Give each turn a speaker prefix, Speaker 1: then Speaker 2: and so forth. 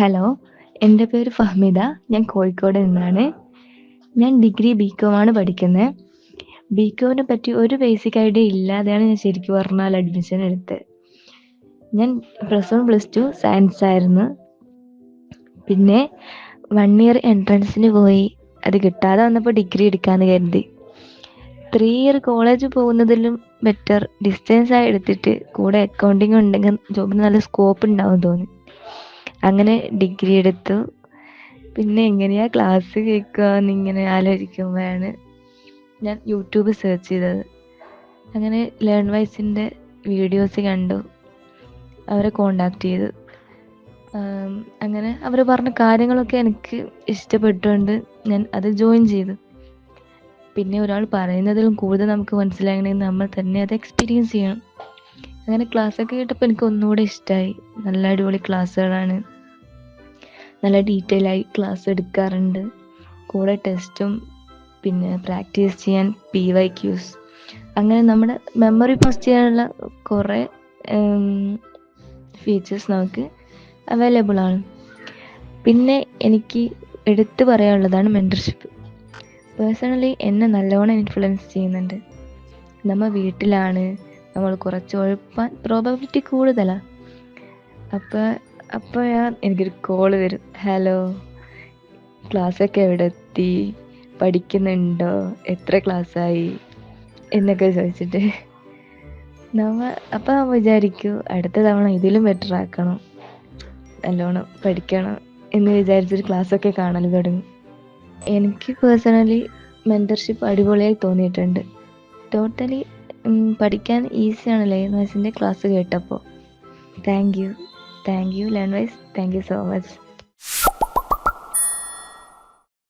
Speaker 1: Hello എന്റെ പേര് ഫഹ്മിദ. ഞാൻ കോഴിക്കോട് നിന്നാണ്. ഞാൻ ഡിഗ്രി ബി കോം ആണ് പഠിക്കുന്നത് ബി കോമിനെ പറ്റി ഒരു ബേസിക് ഐഡിയ ഇല്ലാതെയാണ് ഞാൻ ശരിക്കും പറഞ്ഞാൽ അഡ്മിഷൻ എടുത്തത്. ഞാൻ plus one plus two science ആയിരുന്നു. പിന്നെ വൺ ഇയർ എൻട്രൻസിന് പോയി. അത് കിട്ടാതെ വന്നപ്പോൾ ഡിഗ്രി എടുക്കാമെന്ന് കരുതി. ത്രീ ഇയർ കോളേജ് പോകുന്നതിലും ബെറ്റർ ഡിസ്റ്റൻസ് ആയി എടുത്തിട്ട് കൂടെ അക്കൗണ്ടിങ് ഉണ്ടെങ്കിൽ ജോബിന് നല്ല സ്കോപ്പ് ഉണ്ടാവും തോന്നി അങ്ങനെ ഡിഗ്രി എടുത്തു. പിന്നെ എങ്ങനെയാ ക്ലാസ് കേൾക്കുക എന്നിങ്ങനെ ആലോചിക്കുമ്പോഴാണ് ഞാൻ യൂട്യൂബ് സെർച്ച് ചെയ്തത്. അങ്ങനെ ലേൺ വൈസിന്റെ വീഡിയോസ് കണ്ടു. അവരെ കോണ്ടാക്ട് ചെയ്തു. അങ്ങനെ അവർ പറഞ്ഞ കാര്യങ്ങളൊക്കെ എനിക്ക് ഇഷ്ടപ്പെട്ടുകൊണ്ട് ഞാൻ അത് ജോയിൻ ചെയ്തു. പിന്നെ ഒരാൾ പറയുന്നതിലും കൂടുതൽ നമുക്ക് മനസ്സിലാകണമെങ്കിൽ നമ്മൾ തന്നെ അത് എക്സ്പീരിയൻസ് ചെയ്യണം. അങ്ങനെ ക്ലാസ്സൊക്കെ കേട്ടപ്പോൾ എനിക്ക് ഒന്നുകൂടെ ഇഷ്ടമായി നല്ല അടിപൊളി ക്ലാസ്സുകളാണ്. നല്ല ഡീറ്റെയിൽ ആയി ക്ലാസ് എടുക്കാറുണ്ട്. കൂടെ ടെസ്റ്റും പിന്നെ പ്രാക്ടീസ് ചെയ്യാൻ പി വൈ ക്യൂസ് അങ്ങനെ നമ്മുടെ മെമ്മറി പോസ്റ്റ് ചെയ്യാനുള്ള കുറേ ഫീച്ചേഴ്സ് നമുക്ക് അവൈലബിൾ ആണ്. പിന്നെ എനിക്ക് എടുത്തു പറയാനുള്ളതാണ് മെന്റർഷിപ്പ് പേഴ്സണലി എന്നെ നല്ലവണ്ണം ഇൻഫ്ലുവൻസ് ചെയ്യുന്നുണ്ട്. നമ്മൾ വീട്ടിലാണ് നമ്മൾ കുറച്ച് ഉഴപ്പാൻ പ്രോബബിലിറ്റി കൂടുതലാണ് അപ്പോൾ അപ്പോൾ ഞാൻ എനിക്കൊരു കോൾ വരും. ഹലോ ക്ലാസ്സൊക്കെ എവിടെ എത്തി പഠിക്കുന്നുണ്ടോ? എത്ര ക്ലാസ്സായി എന്നൊക്കെ ചോദിച്ചിട്ട്. നമ്മ അപ്പം വിചാരിക്കൂ അടുത്ത തവണ ഇതിലും ബെറ്റർ ആക്കണം. നല്ലോണം പഠിക്കണം എന്ന് വിചാരിച്ചൊരു ക്ലാസ്സൊക്കെ കാണൽ തുടങ്ങി. എനിക്ക് പേഴ്സണലി മെന്റർഷിപ്പ് അടിപൊളിയായി തോന്നിയിട്ടുണ്ട്. ടോട്ടലി പഠിക്കാൻ ഈസിയാണ് ലേൺ വൈസിന്റെ ക്ലാസ് കേട്ടപ്പോൾ thank you thank you learn wise thank you so much